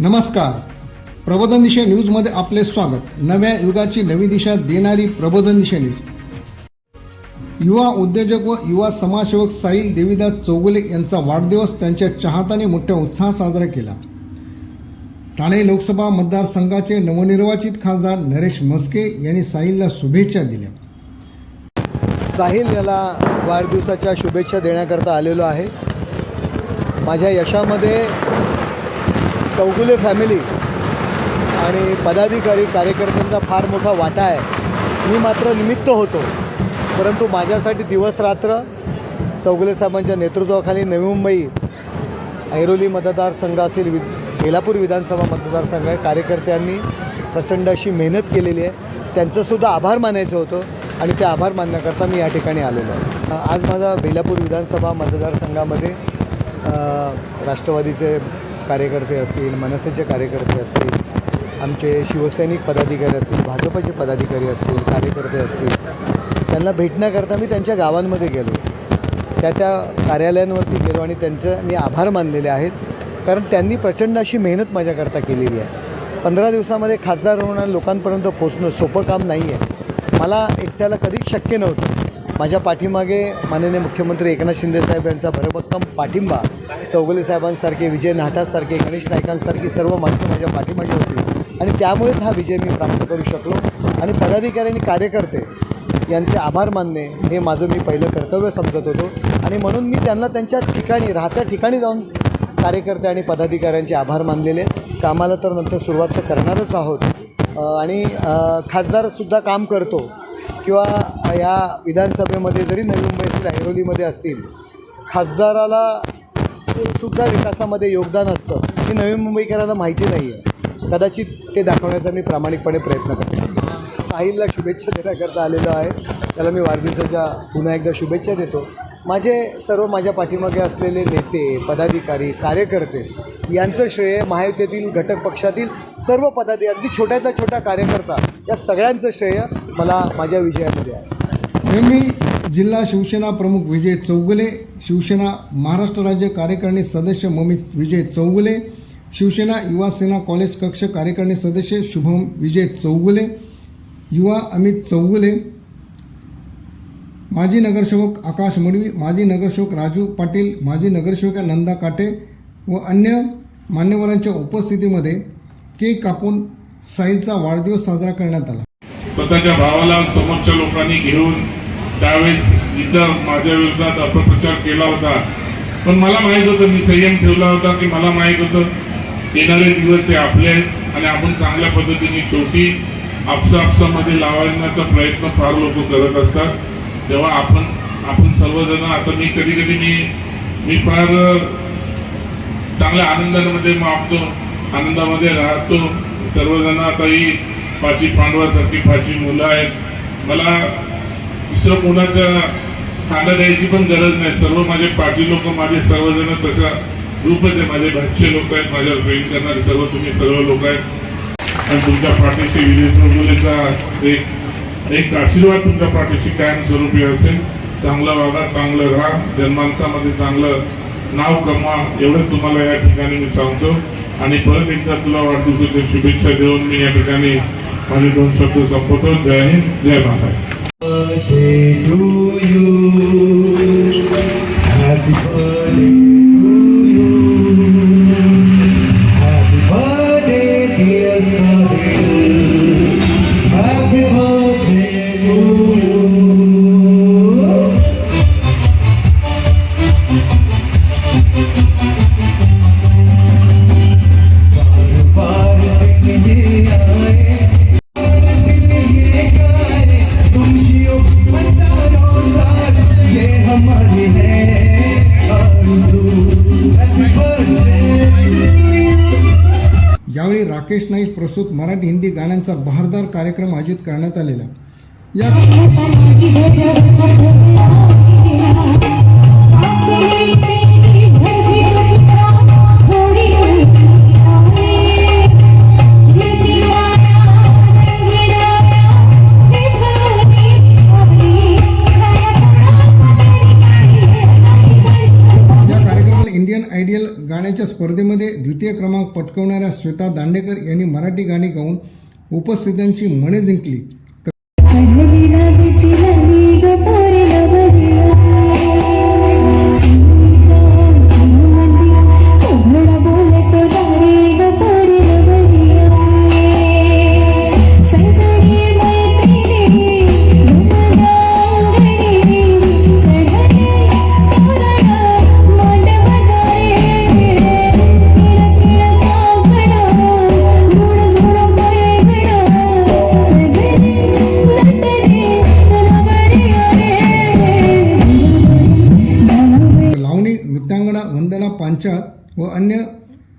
नमस्कार. प्रबोधन दिशा न्यूजमध्ये आपले स्वागत. नव्या युगाची नवी दिशा देणारी प्रबोधन दिशा न्यूज. युवा उद्योजक व युवा समाजसेवक साईल देवीदास चौगुले यांचा वाढदिवस त्यांच्या चाहताने मोठ्या उत्साहात साजरा केला. ठाणे लोकसभा मतदारसंघाचे नवनिर्वाचित खासदार नरेश मस्के यांनी साहिलला शुभेच्छा दिल्या. साहिल याला वाढदिवसाच्या शुभेच्छा देण्याकरता आलेलो आहे. माझ्या यशामध्ये चौगुले फॅमिली आणि पदाधिकारी कार्यकर्त्यांचा फार मोठा वाटा आहे. मी मात्र निमित्त होतो. परंतु माझ्यासाठी दिवस रात्र चौगुले साहेबांच्या नेतृत्वाखाली नवी मुंबई ऐरोली मतदारसंघ असेल वि बेलापूर विधानसभा मतदारसंघ आहे कार्यकर्त्यांनी प्रचंड अशी मेहनत केलेली आहे. त्यांचंसुद्धा आभार मानायचं होतं आणि ते आभार मानण्याकरता मी या ठिकाणी आलेलो आहे. आज माझा बेलापूर विधानसभा मतदारसंघामध्ये राष्ट्रवादीचे कार्यकर्ते असतील मनसेचे कार्यकर्ते असतील आमचे शिवसैनिक पदाधिकारी असतील भाजपचे पदाधिकारी असतील कार्यकर्ते असतील त्यांना भेटण्याकरता मी त्यांच्या गावांमध्ये गेलो. त्या त्या कार्यालयांवरती गेलो आणि त्यांचं मी आभार मानलेले आहेत. कारण त्यांनी प्रचंड अशी मेहनत माझ्याकरता केलेली आहे. पंधरा दिवसामध्ये खासदार होणार लोकांपर्यंत पोचणं सोपं काम नाही आहे मला एकट्याला कधीच शक्य नव्हतं. माझ्या पाठीमागे माननीय मुख्यमंत्री एकनाथ शिंदे साहेब यांचा भरभक्कम पाठिंबा चौगुले साहेबांसारखे विजय नाटासारखे गणेश नायकांसारखी सर्व माणसं माझ्या पाठीमागे होती आणि त्यामुळेच हा विजय मी प्राप्त करू शकलो आणि पदाधिकारी आणि कार्यकर्ते यांचे आभार मानणे हे माझं मी पहिलं कर्तव्य समजत होतो आणि म्हणून मी त्यांना त्यांच्या ठिकाणी राहत्या ठिकाणी जाऊन कार्यकर्ते आणि पदाधिकाऱ्यांचे आभार मानलेले. कामाला तर नंतर सुरुवात तर करणारच आहोत. आणि खासदारसुद्धा काम करतो. किंवा या विधानसभेमध्ये जरी नवी मुंबई असेल ऐरोलीमध्ये असतील खासदाराला सुद्धा विकासामध्ये योगदान असतं हे नवी मुंबईकरांना माहिती नाही आहे कदाचित ते दाखवण्याचा मी प्रामाणिकपणे प्रयत्न करतो. साहिलला शुभेच्छा देण्याकरता आलेलो आहे. त्याला मी वाढदिवसाच्या पुन्हा एकदा शुभेच्छा देतो. माझे सर्व माझ्या पाठीमागे असलेले नेते पदाधिकारी कार्यकर्ते यांचं श्रेय महायुतीतील घटक पक्षातील सर्व पदाधिकारी अगदी छोट्यातला छोटा कार्यकर्ता या सगळ्यांचं श्रेय मला माझ्या विजयामध्ये आहे. मी जिल्हा शिवसेना प्रमुख विजय चौगुले शिवसेना महाराष्ट्र राज्य कार्यकारिणी सदस्य ममित विजय चौगुले शिवसेना युवा सेना कॉलेज कक्ष कार्यकारिणी सदस्य शुभम विजय चौगुले युवा अमित चौगुले माजी नगरसेवक आकाश मडवी माजी नगरसेवक राजू पाटील माजी नगरसेविका नंदा काटे व अन्य मान्यवरांच्या उपस्थितीमध्ये केक कापून साईलचा वाढदिवस साजरा करण्यात आला. स्वतःच्या भावाला समोरच्या लोकांनी घेऊन त्यावेळेस इथं माझ्या विरोधात अपप्रचार केला होता. पण मला माहीत होतं मी संयम ठेवला होता की मला माहीत होतं येणारे दिवस हे आपले आहेत आणि आपण चांगल्या पद्धतीने शेवटी आपसा आपसामध्ये लावण्याचा प्रयत्न फार लोक करत असतात. तेव्हा आपण आपण सर्वजण आता मी कधी कधी मी मी फार चांगल्या आनंदामध्ये मापतो आनंदामध्ये राहतो. सर्वजण आता ही पाची पांडवासारखी पाची मुलं आहेत. मला दुसरं कोणाच्या खांदा द्यायची पण गरज नाही. सर्व माझे पाची लोक माझे सर्वजण तसा ग्रुपच आहे माझे घरचे लोक आहेत माझ्यावर प्रेम करणारे सर्व तुम्ही सर्व लोक आहेत. आणि तुमच्या पाठीशी विजय मुलेचा एक एक आशीर्वाद तुमच्या पाठीशी कायमस्वरूपी असेल. चांगलं वागा चांगलं राहा. जनमानसामध्ये चांगलं नाव क्रमांक एवढंच तुम्हाला या ठिकाणी मी सांगतो. आणि परत एकदा तुला वाढदिवसाच्या शुभेच्छा देऊन मी या ठिकाणी माझे दोन शब्द संपवतो. जय हिंद जय महाराज प्रस्तुत मराठी हिंदी गाण्यांचा बहारदार कार्यक्रम आयोजित करण्यात आलेला. या स्पर्धेमध्ये द्वितीय क्रमांक पटकवणाऱ्या श्वेता दांडेकर यांनी मराठी गाणी गाऊन उपस्थितांची मने जिंकली.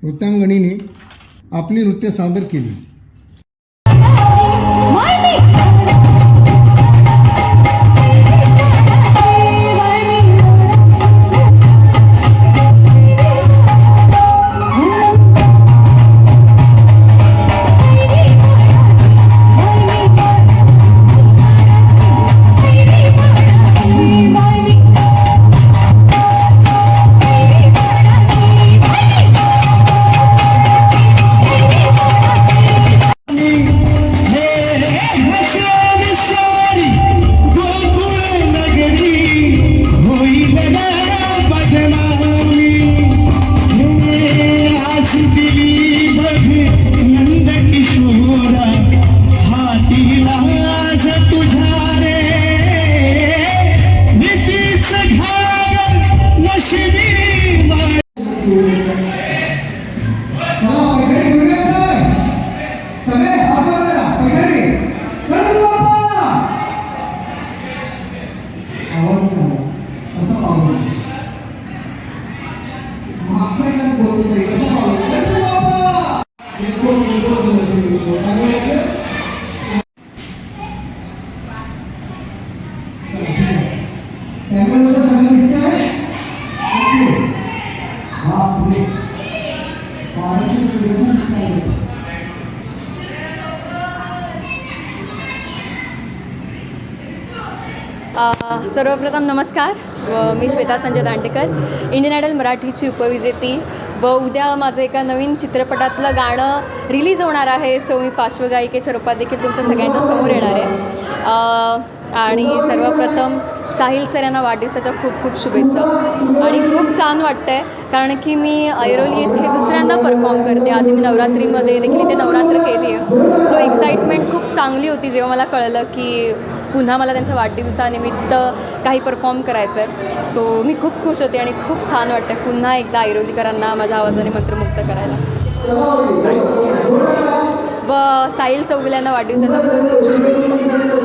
नृत्यांगणीने आपली नृत्य सादर केली. सर्वप्रथम नमस्कार. व मी श्वेता संजय दांडेकर. इंडियन आयडल मराठीची उपविजेती. व उद्या माझं एका नवीन चित्रपटातलं गाणं रिलीज होणार आहे. सो मी पार्श्वगायिकेच्या रूपात देखील तुमच्या सगळ्यांच्या समोर येणार आहे. आणि सर्वप्रथम साहिल सर यांना वाढदिवसाच्या खूप खूप शुभेच्छा. आणि खूप छान वाटतं आहे कारण की मी ऐरोली येथे दुसऱ्यांदा परफॉर्म करते. आधी मी नवरात्रीमध्ये देखील इथे नवरात्र केली आहे सो एक्साइटमेंट खूप चांगली होती. जेव्हा मला कळलं की पुन्हा मला त्यांच्या वाढदिवसानिमित्त काही परफॉर्म करायचं आहे सो मी खूप खुश होते आणि खूप छान वाटतं पुन्हा एकदा ऐरोलीकरांना माझ्या आवाजाने मंत्रमुग्ध करायला. व साहिल चौगुल्यांना वाढदिवसाच्या खूप खूप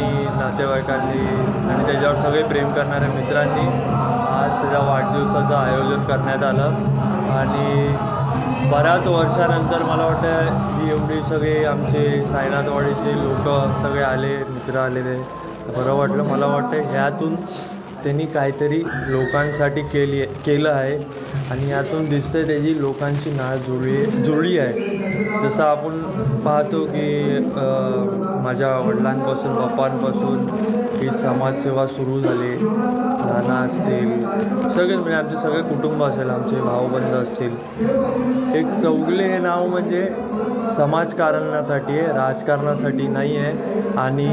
कार्यकर्त्यांनी नातेवाईकांनी आणि त्याच्यावर सगळे प्रेम करणाऱ्या मित्रांनी आज त्याच्या वाढदिवसाचं आयोजन करण्यात आलं. आणि बऱ्याच वर्षानंतर मला वाटतं ही एवढी सगळे आमचे साईनाथवाडीचे लोक सगळे आले मित्र आले ते. बरं वाटलं मला वाटतं ह्यातून त्यांनी काहीतरी लोकांसाठी केली केलं आहे. आणि यातून दिसतं त्याची लोकांची नाळ जुळली जुळली आहे. जसं आपण पाहतो की माझ्या वडिलांपासून पप्पांपासून ही समाजसेवा सुरू झाली. नाना असतील सगळेच म्हणजे आमचे सगळे कुटुंब असेल आमचे भाऊबंध असतील. एक चौगले हे नाव म्हणजे समाजकारणासाठी आहे राजकारणासाठी नाही आहे आणि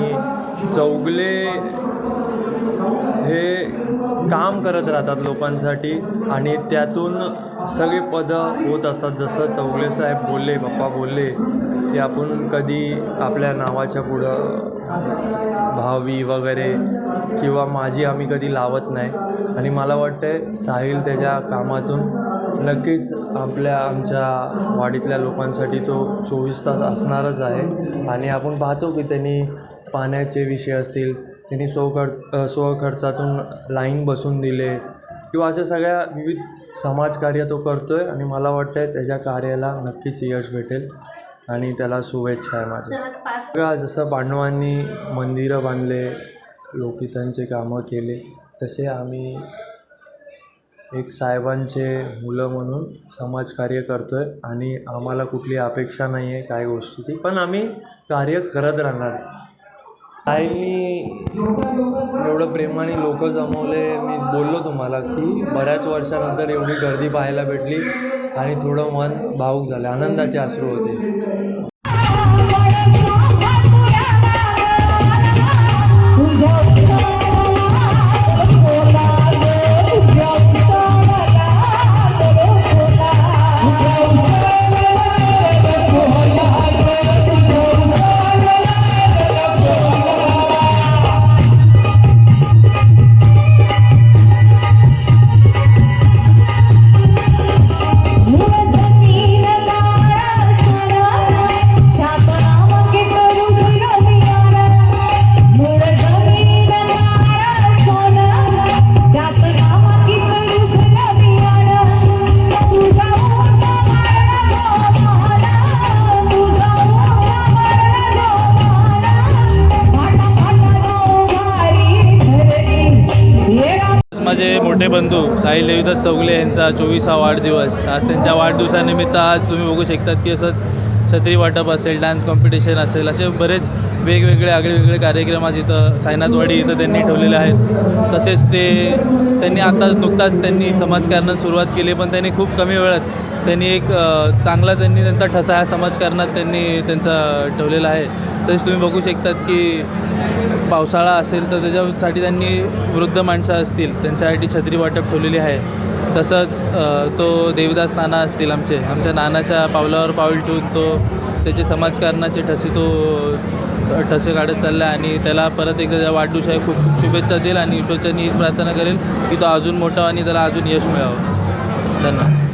चौगले हे काम करत राहतात लोकांसाठी आणि त्यातून सगळे पदं होत असतात. जसं चौगले साहेब बोलले पप्पा बोलले ते आपण कधी आपल्या नावाच्या पुढं भावी वगैरे किंवा माझी आम्ही कधी लावत नाही. आणि मला वाटतं साहिल त्याच्या कामातून नक्कीच आपल्या आमच्या वाडीतल्या लोकांसाठी तो चोवीस तास असणारच आहे. आणि आपण पाहतो की त्यांनी पाण्याचे विषय असतील त्यांनी स्वखर्च स्वखर्चातून लाईन बसून दिले. किंवा अशा सगळ्या विविध समाजकार्य तो करतो आहे आणि मला वाटतं आहे त्याच्या कार्याला नक्कीच यश भेटेल आणि त्याला शुभेच्छा आहे माझ्या. जसं पांडवांनी मंदिरं बांधले लोकितांचे कामं केले तसे आम्ही एक साहेबांचे मुलं म्हणून समाजकार्य करतो आहे आणि आम्हाला कुठली अपेक्षा नाही आहे काही गोष्टीची. पण आम्ही कार्य करत राहणार. आईनी एवढं प्रेमाने लोक जमवले. मी बोललो तुम्हाला की बऱ्याच वर्षानंतर एवढी गर्दी पाहायला भेटली आणि थोडं मन भावूक झालं. आनंदाचे आश्रू होते. बंधू साहिल देवीदास चौगले यांचा चोवीसा वाढदिवस. आज त्यांच्या वाढदिवसानिमित्त आज तुम्ही बघू शकतात की असंच छत्री वाटप असेल डान्स कॉम्पिटिशन असेल असे बरेच वेगवेगळे आगळेवेगळे कार्यक्रम आज इथं सायनाथवाडी इथं त्यांनी ठेवलेले आहेत. तसेच ते त्यांनी आत्ताच नुकताच त्यांनी समाजकारणात सुरुवात केली पण त्यांनी खूप कमी वेळात त्यांनी एक चांगला त्यांनी त्यांचा ठसा ह्या समाजकारणात त्यांनी त्यांचा ठेवलेला आहे. तसेच तुम्ही बघू शकतात की पावसाळा असेल तर त्याच्यासाठी त्यांनी वृद्ध माणसं असतील त्यांच्यासाठी छत्री वाटप ठेवलेली आहे. तसंच तो देवदास नाना असतील आमचे आमच्या नानाच्या पावलावर पाऊल ठेवून तो त्याचे समाजकारणाचे ठसे तो ठसे काढत चालला आहे आणि त्याला परत एकदा त्या खूप खूप शुभेच्छा देईल आणि ईश्वरच्यानी हीच प्रार्थना करेल की तो अजून मोठा आणि त्याला अजून यश मिळावं. धन्यवाद.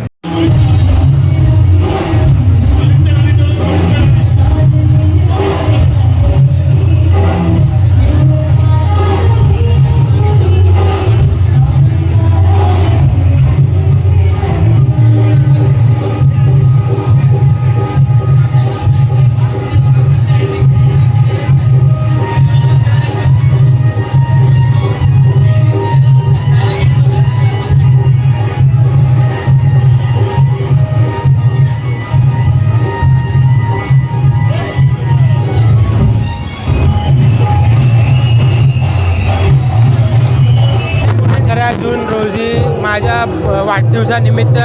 दिवसानिमित्त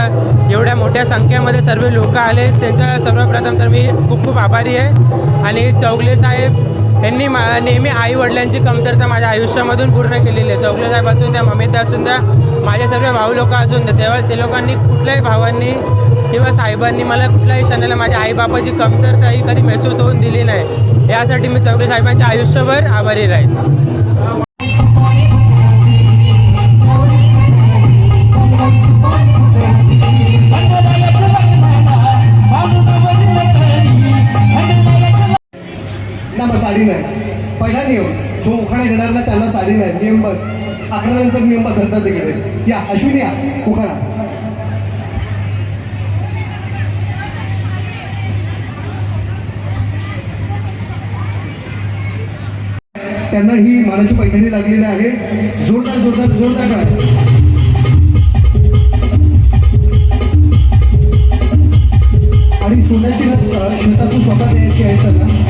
एवढ्या मोठ्या संख्येमध्ये सर्व लोक आले. त्यांचा सर्वप्रथम तर मी खूप खूप आभारी आहे. आणि चौगले साहेब यांनी मा नेहमी आईवडिलांची कमतरता माझ्या आयुष्यामधून पूर्ण केलेली आहे. चौगले साहेब असून त्या ममिता असून त्या माझे सर्व भाऊ लोक असून द्या तेव्हा ते लोकांनी कुठल्याही भावांनी किंवा साहेबांनी मला कुठल्याही क्षणाला माझ्या आईबापाची कमतरता ही कधी महसूस होऊन दिली नाही. यासाठी मी चौगले साहेबांच्या आयुष्यभर आभारी राहील साडी नाही. पहिला नियम जो उखाणा घेणार ना त्यांना साडी नाही. नियम बघ. अकरा नंतर नियम बदलतात तिकडे. या अश्विन या उखाणा. त्यांना ही मानाची पैठणी लागलेली आहे. जोरदार जोरदार जोरदार काय आणि सोन्याची शेतातून स्वतः द्यायची आहे त्यांना